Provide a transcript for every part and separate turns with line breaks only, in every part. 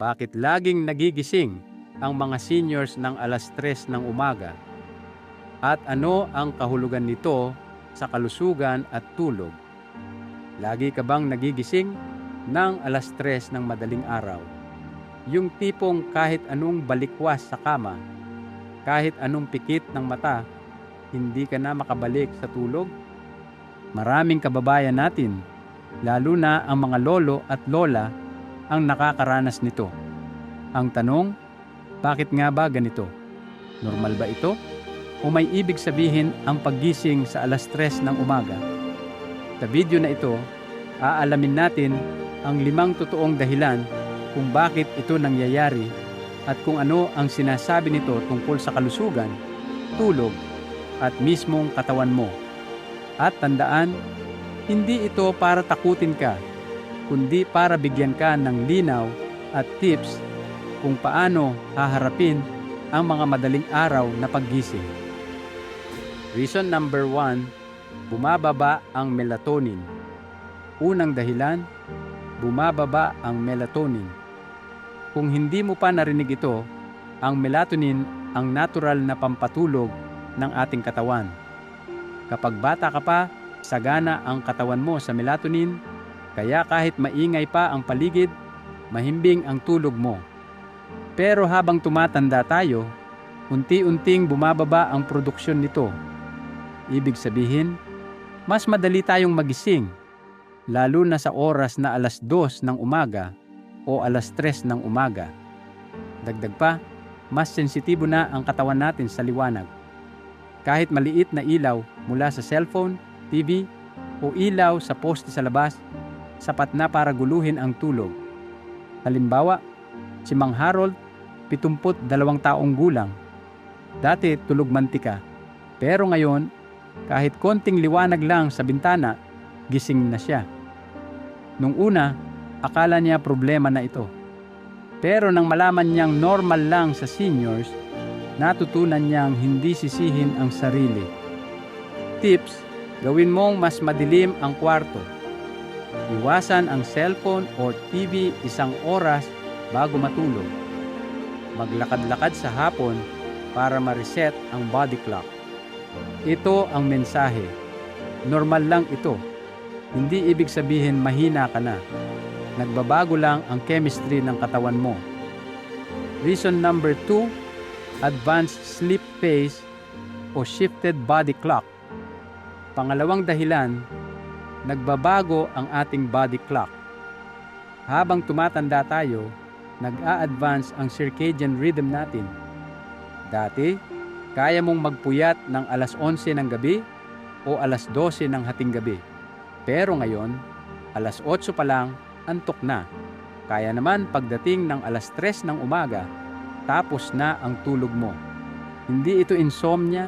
Bakit laging nagigising ang mga seniors ng alas 3 ng umaga? At ano ang kahulugan nito sa kalusugan at tulog? Lagi ka bang nagigising ng alas 3 ng madaling araw? Yung tipong kahit anong balikwas sa kama, kahit anong pikit ng mata, hindi ka na makabalik sa tulog? Maraming kababayan natin, lalo na ang mga lolo at lola, ang nakakaranas nito. Ang tanong, bakit nga ba ganito? Normal ba ito? O may ibig sabihin ang paggising sa alas 3 ng umaga? Sa video na ito, aalamin natin ang limang totoong dahilan kung bakit ito nangyayari at kung ano ang sinasabi nito tungkol sa kalusugan, tulog, at mismong katawan mo. At tandaan, hindi ito para takutin ka, kundi para bigyan ka ng linaw at tips kung paano haharapin ang mga madaling araw na paggising. Reason number one, bumababa ang melatonin. Unang dahilan, bumababa ang melatonin. Kung hindi mo pa narinig ito, ang melatonin ang natural na pampatulog ng ating katawan. Kapag bata ka pa, sagana ang katawan mo sa melatonin, kaya kahit maingay pa ang paligid, mahimbing ang tulog mo. Pero habang tumatanda tayo, unti-unting bumababa ang produksyon nito. Ibig sabihin, mas madali tayong magising, lalo na sa oras na alas 2 ng umaga o alas 3 ng umaga. Dagdag pa, mas sensitibo na ang katawan natin sa liwanag. Kahit maliit na ilaw mula sa cellphone, TV, o ilaw sa poste sa labas, sapat na para guluhin ang tulog. Halimbawa, si Mang Harold, 72 taong gulang. Dati tulog mantika, pero ngayon, kahit konting liwanag lang sa bintana, gising na siya. Nung una, akala niya problema na ito. Pero nang malaman niyang normal lang sa seniors, natutunan niyang hindi sisihin ang sarili. Tips, gawin mong mas madilim ang kwarto. Iwasan ang cellphone or TV isang oras bago matulog. Maglakad-lakad sa hapon para ma-reset ang body clock. Ito ang mensahe. Normal lang ito. Hindi ibig sabihin mahina ka na. Nagbabago lang ang chemistry ng katawan mo. Reason number 2, advanced sleep phase o shifted body clock. Pangalawang dahilan, nagbabago ang ating body clock. Habang tumatanda tayo, nag-a-advance ang circadian rhythm natin. Dati, kaya mong magpuyat ng alas 11 ng gabi o alas 12 ng hating gabi. Pero ngayon, alas 8 pa lang, antok na. Kaya naman pagdating ng alas 3 ng umaga, tapos na ang tulog mo. Hindi ito insomnia,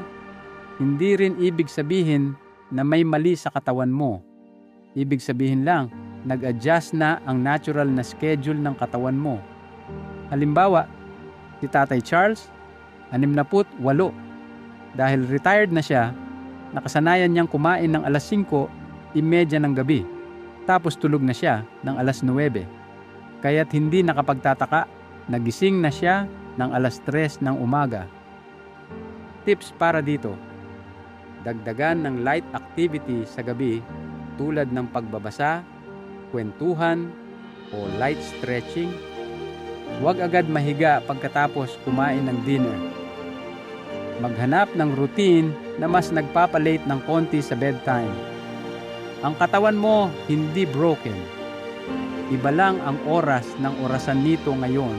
hindi rin ibig sabihin na may mali sa katawan mo. Ibig sabihin lang, nag-adjust na ang natural na schedule ng katawan mo. Halimbawa, si Tatay Charles, 68. Dahil retired na siya, nakasanayan niyang kumain ng alas 5, imedya ng gabi. Tapos tulog na siya ng alas 9. Kaya't hindi nakapagtataka, nagising na siya ng alas 3 ng umaga. Tips para dito. Dagdagan ng light activity sa gabi tulad ng pagbabasa, kwentuhan, o light stretching. Huwag agad mahiga pagkatapos kumain ng dinner. Maghanap ng routine na mas nagpapalate ng konti sa bedtime. Ang katawan mo hindi broken. Iba lang ang oras ng orasan nito ngayon.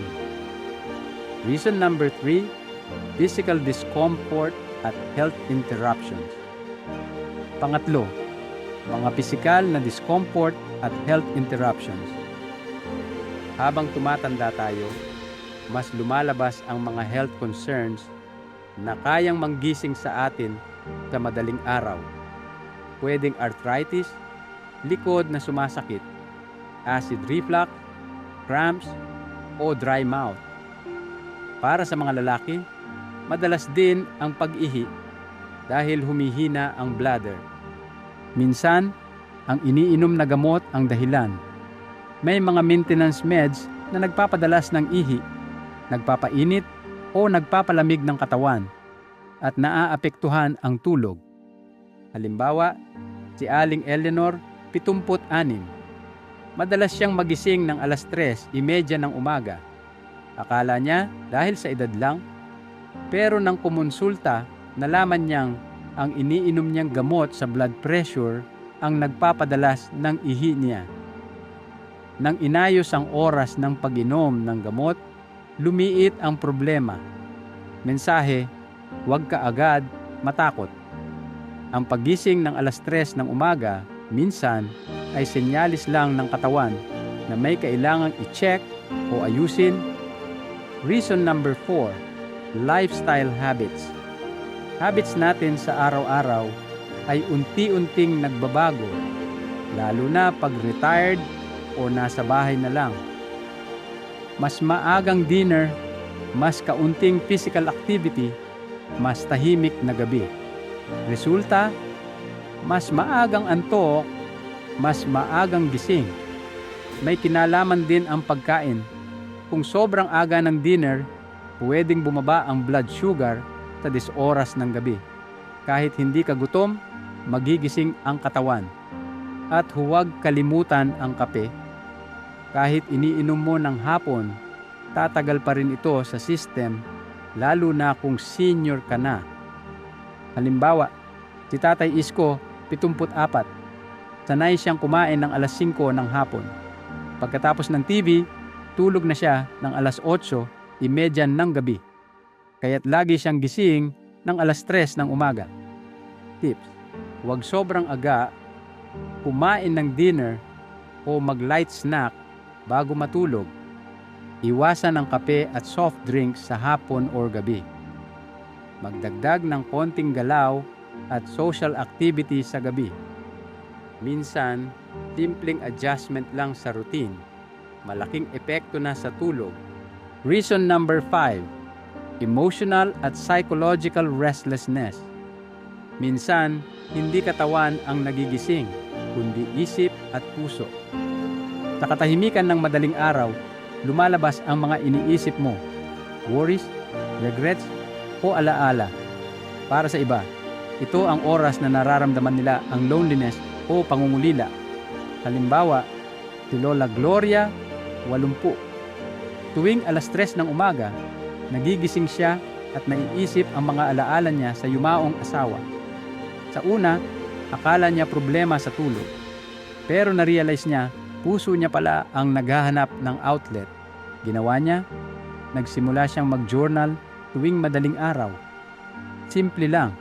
Reason number 3, physical discomfort at health interruptions. Pangatlo, mga pisikal na discomfort at health interruptions. Habang tumatanda tayo, mas lumalabas ang mga health concerns na kayang manggising sa atin sa madaling araw. Pwedeng arthritis, likod na sumasakit, acid reflux, cramps, o dry mouth. Para sa mga lalaki, madalas din ang pag-ihi dahil humihina ang bladder. Minsan, ang iniinom na gamot ang dahilan. May mga maintenance meds na nagpapadalas ng ihi, nagpapainit o nagpapalamig ng katawan at naaapektuhan ang tulog. Halimbawa, si Aling Eleanor, 76. Madalas siyang magising ng alas 3.30 ng umaga. Akala niya dahil sa edad lang, pero nang kumonsulta, nalaman niyang ang iniinom niyang gamot sa blood pressure ang nagpapadalas ng ihi niya. Nang inayos ang oras ng pag-inom ng gamot, lumiit ang problema. Mensahe, huwag ka agad matakot. Ang pagising ng alas 3 ng umaga, minsan ay senyalis lang ng katawan na may kailangang i-check o ayusin. Reason number 4, lifestyle habits. Habits natin sa araw-araw ay unti-unting nagbabago, lalo na pag retired o nasa bahay na lang. Mas maagang dinner, mas kaunting physical activity, mas tahimik na gabi. Resulta, mas maagang antok, mas maagang gising. May kinalaman din ang pagkain. Kung sobrang aga ng dinner, pwedeng bumaba ang blood sugar 10 oras ng gabi. Kahit hindi ka gutom, magigising ang katawan. At huwag kalimutan ang kape. Kahit iniinom mo ng hapon, tatagal pa rin ito sa system lalo na kung senior ka na. Halimbawa, si Tatay Isko, 74. Sanay siyang kumain ng alas 5 ng hapon. Pagkatapos ng TV, tulog na siya ng alas 8, imedyan ng gabi. Kaya't lagi siyang gising ng alas 3 ng umaga. Tips, huwag sobrang aga, kumain ng dinner o mag-light snack bago matulog. Iwasan ang kape at soft drinks sa hapon or gabi. Magdagdag ng konting galaw at social activity sa gabi. Minsan, simpleng adjustment lang sa routine. Malaking epekto na sa tulog. Reason number 5. Emotional at psychological restlessness. Minsan, hindi katawan ang nagigising, kundi isip at puso. Sa katahimikan ng madaling araw, lumalabas ang mga iniisip mo, worries, regrets, o alaala. Para sa iba, ito ang oras na nararamdaman nila ang loneliness o pangungulila. Halimbawa, si Lola Gloria, 80. Tuwing alas 3 ng umaga, nagigising siya at naiisip ang mga alaala niya sa yumaong asawa. Sa una, akala niya problema sa tulog. Pero na-realize niya, puso niya pala ang naghahanap ng outlet. Ginawa niya, nagsimula siyang mag-journal tuwing madaling araw. Simple lang,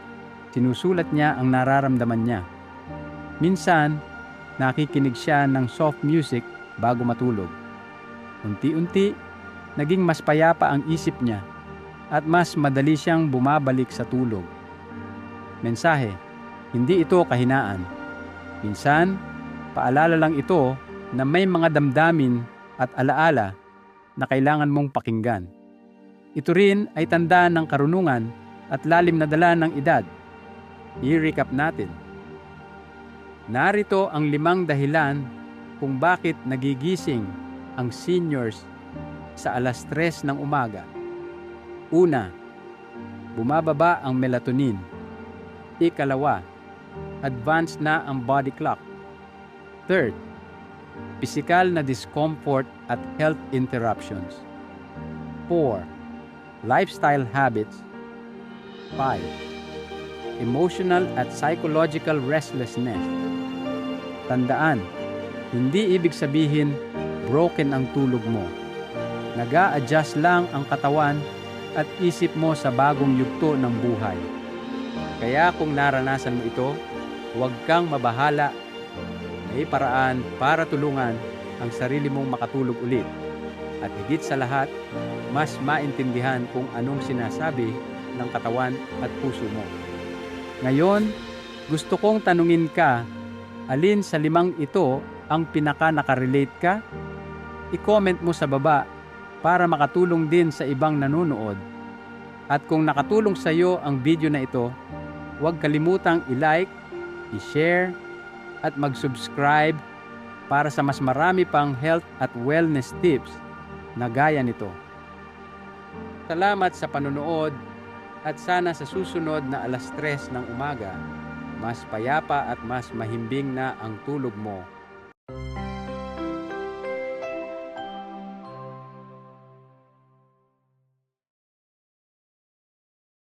sinusulat niya ang nararamdaman niya. Minsan, nakikinig siya ng soft music bago matulog. Unti-unti, naging mas payapa ang isip niya at mas madali siyang bumabalik sa tulog. Mensahe, hindi ito kahinaan. Minsan, paalala lang ito na may mga damdamin at alaala na kailangan mong pakinggan. Ito rin ay tanda ng karunungan at lalim na dala ng edad. I-recap natin. Narito ang limang dahilan kung bakit nagigising ang seniors sa alas 3 ng umaga. Una, bumababa ang melatonin. Ikalawa, advanced na ang body clock. Third, physical na discomfort at health interruptions. 4 lifestyle habits. 5. Emotional at psychological restlessness. Tandaan, hindi ibig sabihin broken ang tulog mo. Naga adjust lang ang katawan at isip mo sa bagong yugto ng buhay. Kaya kung naranasan mo ito, huwag kang mabahala. May paraan para tulungan ang sarili mong makatulog ulit. At higit sa lahat, mas maintindihan kung anong sinasabi ng katawan at puso mo. Ngayon, gusto kong tanungin ka, alin sa limang ito ang pinaka nakarelate ka? I-comment mo sa baba para makatulong din sa ibang nanonood. At kung nakatulong sa iyo ang video na ito, huwag kalimutang i-like, i-share, at mag-subscribe para sa mas marami pang health at wellness tips na gaya nito. Salamat sa panonood at sana sa susunod na alas 3 ng umaga, mas payapa at mas mahimbing na ang tulog mo